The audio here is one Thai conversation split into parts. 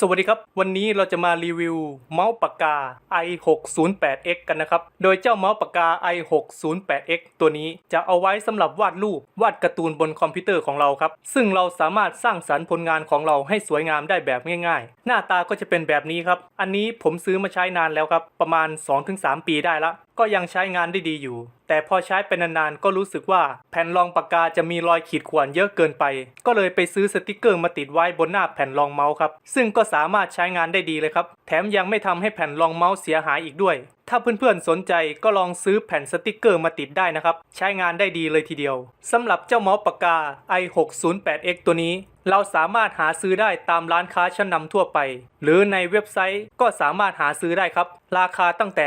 สวัสดีครับ วันนี้เราจะมารีวิวเมาส์ปากกา i608x กันนะครับ โดยเจ้าเมาส์ปากกา i608x ตัวนี้จะเอาไว้สำหรับวาดรูปวาดการ์ตูนบนคอมพิวเตอร์ของเราครับ ซึ่งเราสามารถสร้างสรรค์ผลงานของเราให้สวยงามได้แบบง่ายๆ หน้าตาก็จะเป็นแบบนี้ครับ อันนี้ผมซื้อมาใช้นานแล้วครับ ประมาณ 2-3 ปีได้ละก็ยังใช้งานได้ดีอยู่ แต่พอใช้ไปนานๆก็รู้สึกว่าแผ่นรองปากกาจะมีรอยขีดข่วนเยอะเกินไป ก็เลยไปซื้อสติกเกอร์มาติดไว้บนหน้าแผ่นรองเมาส์ครับซึ่งก็สามารถใช้งานได้ดีเลยครับแถมยังไม่ทำให้แผ่นรองเมาส์เสียหายอีกด้วย ถ้าเพื่อนๆสนใจก็ลองซื้อแผ่นสติกเกอร์มาติดได้นะครับ ใช้งานได้ดีเลยทีเดียวสำหรับเจ้าเมาส์ปากกา i608x ตัวนี้ เราสามารถหาซื้อได้ตามร้านค้าชั้นนำทั่วไป หรือในเว็บไซต์ก็สามารถหาซื้อได้ครับ ราคาตั้งแต่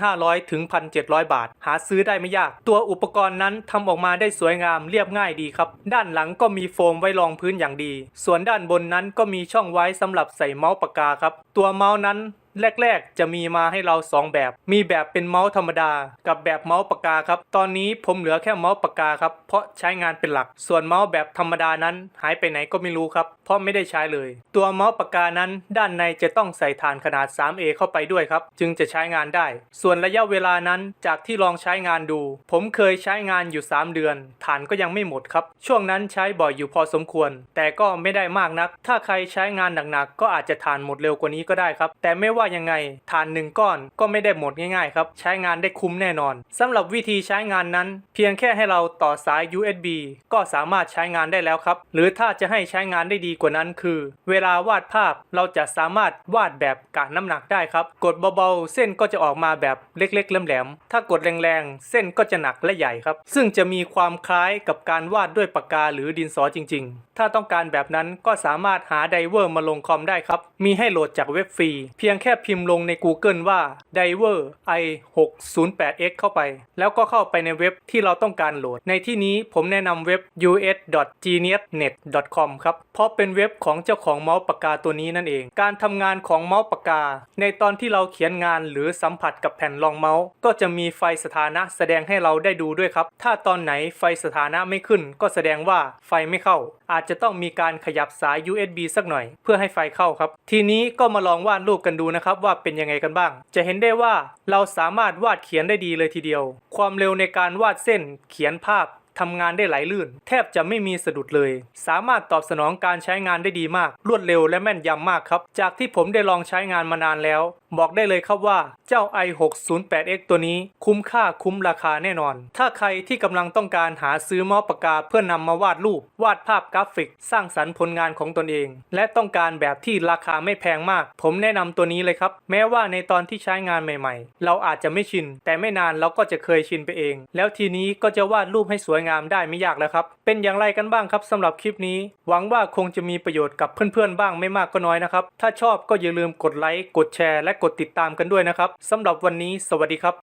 1,500 ถึง 1,700 บาท หาซื้อได้ไม่ยาก ตัวอุปกรณ์นั้นทำออกมาได้สวยงามเรียบง่ายดีครับ ด้านหลังก็มีโฟมไว้รองพื้นอย่างดี ส่วนด้านบนนั้นก็มีช่องไว้สำหรับใส่เมาส์ปากกาครับ ตัวเมาส์นั้น แรก ๆ จะมีมาให้เรา 2 แบบ มีแบบเป็นเมาส์ธรรมดา กับแบบเมาส์ปากกาครับ ตอนนี้ผมเหลือแค่เมาส์ปากกาครับ เพราะใช้งานเป็นหลัก ส่วนเมาส์แบบธรรมดานั้น หายไปไหนก็ไม่รู้ครับ เพราะไม่ได้ใช้เลย ตัวเมาส์ปากกานั้นด้านในจะต้องใส่ฐานขนาด 3A เข้าไปด้วยครับ จึงจะใช้งานได้ ส่วนระยะเวลานั้นจากที่ลองใช้งานดู ผมเคยใช้งานอยู่ 3 เดือน ฐานก็ยังไม่หมดครับ ช่วงนั้นใช้บ่อยอยู่พอสมควร แต่ก็ไม่ได้มากนัก ถ้าใครใช้งานหนักๆก็อาจจะฐานหมดเร็วกว่านี้ก็ได้ครับ แต่ไม่ว่าว่ายังไงฐานหนึ่งก้อนก็ไม่ได้หมดง่ายๆครับ ใช้งานได้คุ้มแน่นอนสำหรับวิธีใช้งานนั้น เพียงแค่ให้เราต่อสาย USB ก็สามารถใช้งานได้แล้วครับ หรือถ้าจะให้ใช้งานได้ดีกว่านั้นคือ เวลาวาดภาพเราจะสามารถวาดแบบกะน้ำหนักได้ครับ กดเบาๆ เส้นก็จะออกมาแบบเล็กๆแหลมๆถ้ากดแรงๆ เส้นก็จะหนักและใหญ่ครับ ซึ่งจะมีความคล้ายกับการวาดด้วยปากกาหรือดินสอจริง ๆ ถ้าต้องการแบบนั้นก็สามารถหาไดเวอร์มาลงคอมได้ครับ มีให้โหลดจากเว็บฟรี เพียงแค่ค่พิมพ์ลงใน Google ว่า Diver i608x เข้าไป แล้วก็เข้าไปในเว็บที่เราต้องการโหลด ในที่นี้ผมแนะนำเว็บ us.geniusnet.com ครับ เพราะเป็นเว็บของเจ้าของเมาส์ปากกาตัวนี้นั่นเอง การทำงานของเมาส์ปากกา ในตอนที่เราเขียนงานหรือสัมผัสกับแผ่นรองเมาส์ ก็จะมีไฟสถานะแสดงให้เราได้ดูด้วยครับ ถ้าตอนไหนไฟสถานะไม่ขึ้น ก็แสดงว่าไฟไม่เข้า อาจจะต้องมีการขยับสาย USB สักหน่อย เพื่อให้ไฟเข้าครับ ทีนี้ก็มาลองวาดรูปกันดูนะครับว่าเป็นยังไงกันบ้าง จะเห็นได้ว่าเราสามารถวาดเขียนได้ดีเลยทีเดียว ความเร็วในการวาดเส้นเขียนภาพ ทำงานได้ไหลลื่น แทบจะไม่มีสะดุดเลย สามารถตอบสนองการใช้งานได้ดีมาก รวดเร็วและแม่นยำมากครับ จากที่ผมได้ลองใช้งานมานานแล้ว บอกได้เลยครับว่าเจ้า i608x ตัวนี้คุ้มค่าคุ้มราคาแน่นอน ถ้าใครที่กำลังต้องการหาซื้อเมาส์ปากกาเพื่อนำมาวาดรูป วาดภาพกราฟิก สร้างสรรค์ผลงานของตนเอง และต้องการแบบที่ราคาไม่แพงมาก ผมแนะนำตัวนี้เลยครับ แม้ว่าในตอนที่ใช้งานใหม่ ๆ เราอาจจะไม่ชิน แต่ไม่นานเราก็จะเคยชินไปเอง แล้วทีนี้ก็จะวาดรูปให้สวยงามได้ไม่ยากแล้วครับ เป็นอย่างไรกันบ้างครับสำหรับคลิปนี้ หวังว่าคงจะมีประโยชน์กับเพื่อนๆบ้างไม่มากก็น้อยนะครับ ถ้าชอบก็อย่าลืมกดไลค์ กดแชร์ และกดติดตามกันด้วยนะครับสำหรับวันนี้ สวัสดีครับ